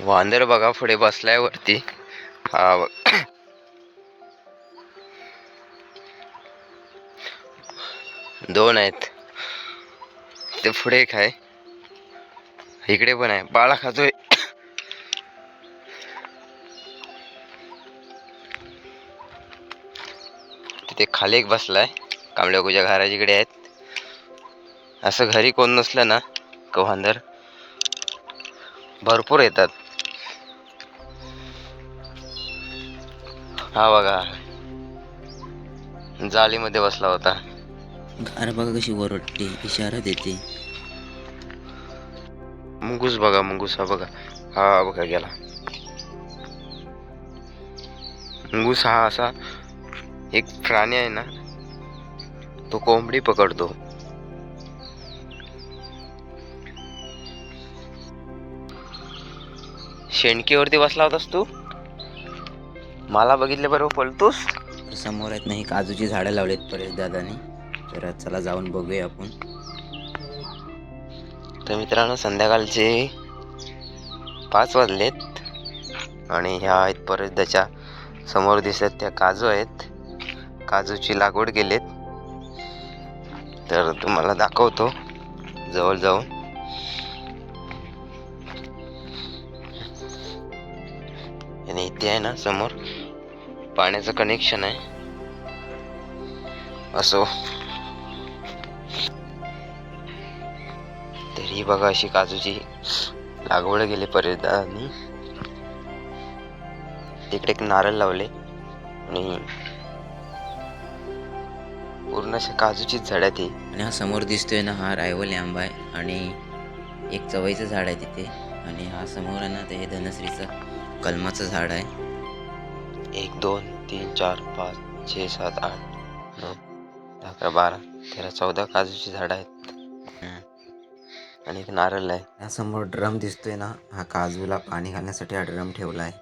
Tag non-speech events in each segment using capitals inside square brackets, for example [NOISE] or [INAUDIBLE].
वांदर बघा पुढे बसलाय वरती. हा बघ. दोन आहेत. ते पुढे एक आहे. इकडे पण आहे. बाळा खातोय. तिथे खाली एक बसलाय. कांबळ्याकुच्या घराच्या इकडे आहेत. असं घरी कोण नसलं ना का वांदर भरपूर येतात. हा बघा. जाळीमध्ये बसला होता. अरे बघा कशी वरडते इशारा देते. मुंगूस बघा मुंगूस हा बघा. हा बघा गेला. मुंगूस हा असा एक प्राणी आहे ना तो कोंबडी पकडतो. शेणकीवरती बसला होतास तू? मला बघितले बरोबर पळतोस तर समोर आहेत नाही काजूची झाडं लावलेत परेश दादाने. तर चला जाऊन बघूया आपण. तर मित्रांनो संध्याकाळचे पाच वाजलेत आणि ह्या आहेत परत त्याच्यासमोर दिसत त्या काजू आहेत. काजूची लागवड केलीत. तर तुम्हाला दाखवतो जवळ जाऊन. आणि इथे आहे ना समोर पाण्याचं कनेक्शन आहे. असो. तर ही बघा अशी काजूची लागवड केली परिधानी तिकडे एक नारळ लावले आणि पूर्ण अशा काजूचीच झाड आहे ती. आणि हा समोर दिसतोय ना हा रायवल आंबा आहे आणि एक चवईचं झाड आहे तिथे. आणि हा समोर आहे ना ते हे धनश्रीचं कलमाचं झाड आहे. एक दोन तीन चार पाच छे सात आठ नऊ दहा अकरा बारा तेरा चौदा काजूची झाडं आहेत. आणि एक नारळ आहे. या समोर ड्रम दिसतोय ना हा काजूला पाणी घालण्यासाठी हा ड्रम ठेवला आहे.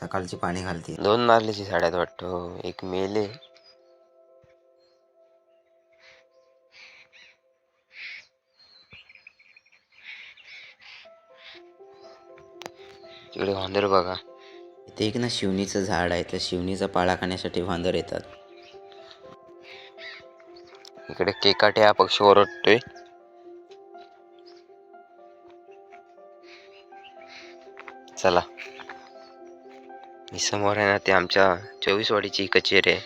सकाळची पाणी घालते. दोन नारळीची झाड आहेत वाटतं. एक मेले तिकडे वांदर बघा. इथे एक ना शिवणीचं झाड आहे त्या शिवणीचा पाळा खाण्यासाठी वांदर येतात. इकडे केकाटे हा पक्षी ओरडतोय. चला. ही समोर आहे ना ते आमच्या चोवीसवाडीची कचेरी आहे.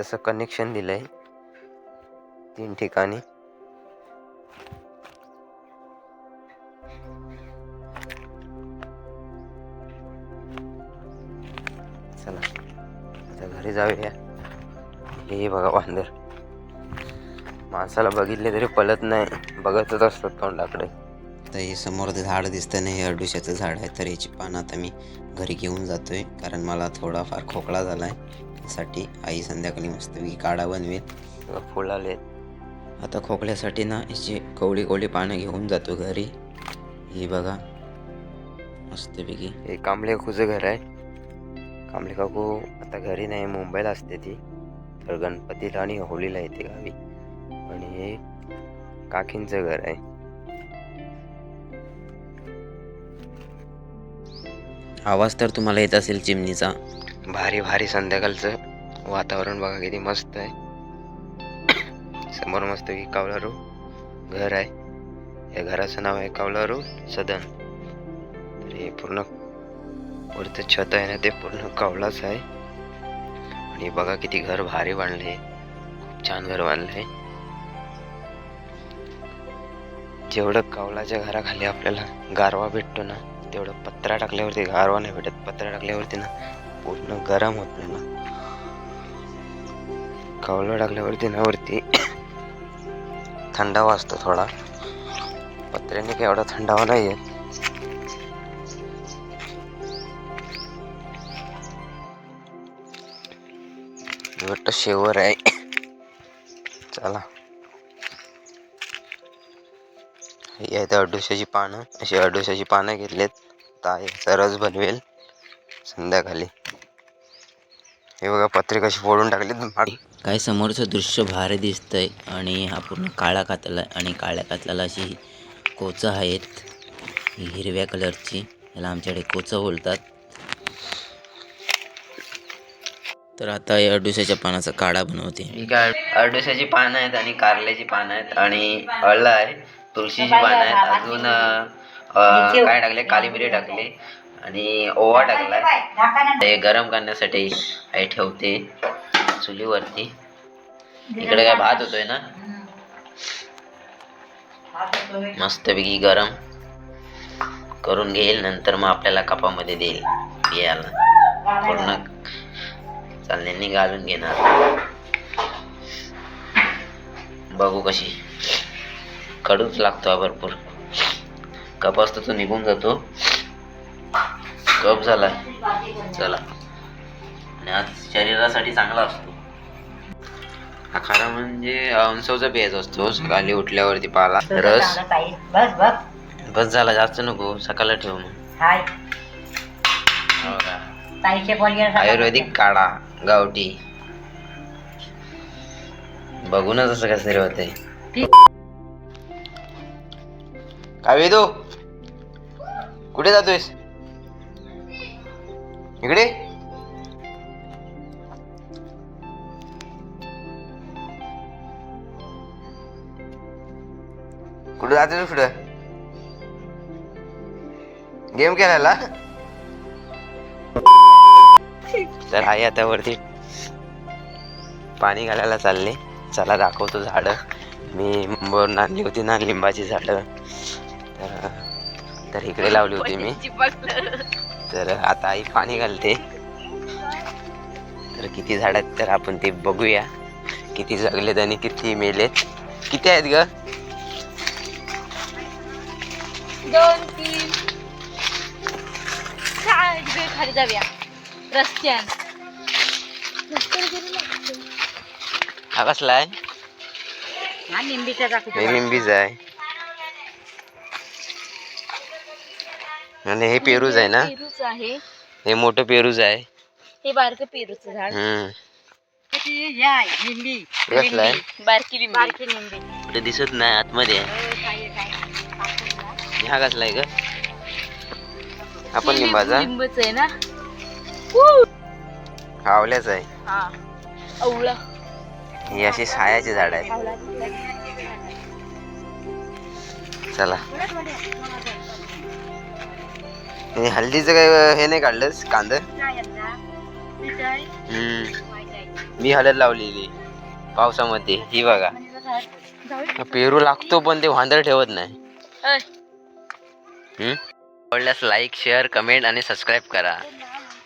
असं कनेक्शन दिलंय. तीन ठिकाणी. घरी जाऊया. हे बघा वांदर. माणसाला बघितले तरी पळत नाही. बघतच असतात तोंडाकडे. तर हे समोर ते झाड दिसतंय ना हे अडुशाचं झाड आहे. तर याची पानं आता मी घरी घेऊन जातोय. कारण मला थोडाफार खोकला झाला आहे त्यासाठी आई संध्याकाळी मस्तपैकी काढा बनवेल. बघा, फुलाले आता खोकल्यासाठी ना याची कवळी कवळी पानं घेऊन जातो घरी. ही बघा. मस्तपैकी. हे कांबळे काकूचं घर आहे. कांबळे काकू आता घरी नाही मुंबईला असते ती. तर गणपतीला आणि होळीला येते गावी. आणि हे काकींचं घर आहे. आवाज तर तुम्हाला येत असेल चिमणीचा. भारी भारी संध्याकाळचं वातावरण बघा किती मस्त आहे. समोर मस्त की कावलारू घर आहे. या घराचं नाव आहे कावलारू सदन. तर हे पूर्ण वरचं छत आहे ना ते पूर्ण कवलाच आहे. आणि बघा किती घर भारी बांधले. खूप छान घर बांधलंय जेवढं कावलाच्या घराखाली आपल्याला गारवा भेटतो ना तेवढं पत्रा टाकल्यावरती गारवा नाही भेटत पत्रा टाकल्यावरती ना पूर्ण गरम होत ना. कावलं टाकल्यावरती ना वरती [COUGHS] थंडावा असतो थोडा. पत्र्याने काही एवढा थंडावा नाही येत वाटतं शेवर आहे. चला. ही आहेत अडुशाची पानं. अशी अडुशाची पानं घेतलेत. आता याचा रस बनवेल. संध्याकाळी. हे बघा पत्रे कशी फोडून टाकलीत. काय समोरचं दृश्य भारी दिसतंय आणि हा पूर्ण काळा कातला आहे आणि काळ्या कातल्याला अशी कोचं आहेत. हिरव्या कलरची. याला आमच्याकडे कोचं बोलतात. तर आता या अडुशाच्या पानाचा काढा बनवते ही काय अरडुशाची पानं आहेत आणि कारल्याची पानं आहेत आणि हळद आहे तुळशीची पानं आहेत. अजून अं, काय टाकले? काली मिरी टाकले आणि ओवा टाकलाय ते गरम करण्यासाठी आई ठेवते चुलीवरती. इकडे काय भात होतोय ना? मस्तपैकी गरम करून घेईल. नंतर मग आपल्याला कपामध्ये देईल घ्यायला पूर्ण चालण्यांनी घालून घेणार. बघू कशी. कडूच लागतो भरपूर. कप असतो तो निघून जातो. कप झाला. चला. आणि आज शरीरासाठी चांगला असतो. खरा म्हणजे अंसवचा पेज असतो. सकाळी उठल्यावरती पाला रस. बस झाला जास्त नको. सकाळला ठेव मग. आयुर्वेदिक काढा गावठी. बघूनच असं कसं तरी होते काय वेदू? कुठे जातोयस? इकडे? कुठे जातोय पुढं गेम खेळायला? तर आई आता वरती. पाणी घालायला चालले. चला दाखवतो झाडं. मी मुंबईवरून आणली होती ना लिंबाची झाडं. तर तर इकडे लावली होती मी. तर आता आई पाणी घालते. तर किती झाड आहेत तर आपण ते बघूया. किती जगलेत आणि किती मेलेत. किती आहेत ग? दोन तीन. खाली जाऊया. रस्त्यान. हा कसला आहे? हा निंबीचा टाकू हे लिंबीच आहे. आणि हे पेरूच आहे ना? पेरूच आहे. हे मोठं पेरूच आहे. हे बारकं पेरूचं झाड. हम्म. आहे निंबी. हे कसलं आहे? बारकी लिंबी बारकी निंबी. दिसत नाही आतमध्ये आहे. हो. हा कसला आहे ग? हा पण हे लिंबाचा लिंबूचं आहे ना? आवल्याचा आहे. हा. ही अशी सायाची झाड आहे चला. हे हल्दीचं काय हे नाही काढलंस? कांद? हम्म. मी हळद लावलेली. पावसामध्ये. ही बघा? पेरू लागतो पण ते वांदर ठेवत नाही. हम्म? आवडल्यास लाईक शेअर कमेंट आणि सबस्क्राईब करा.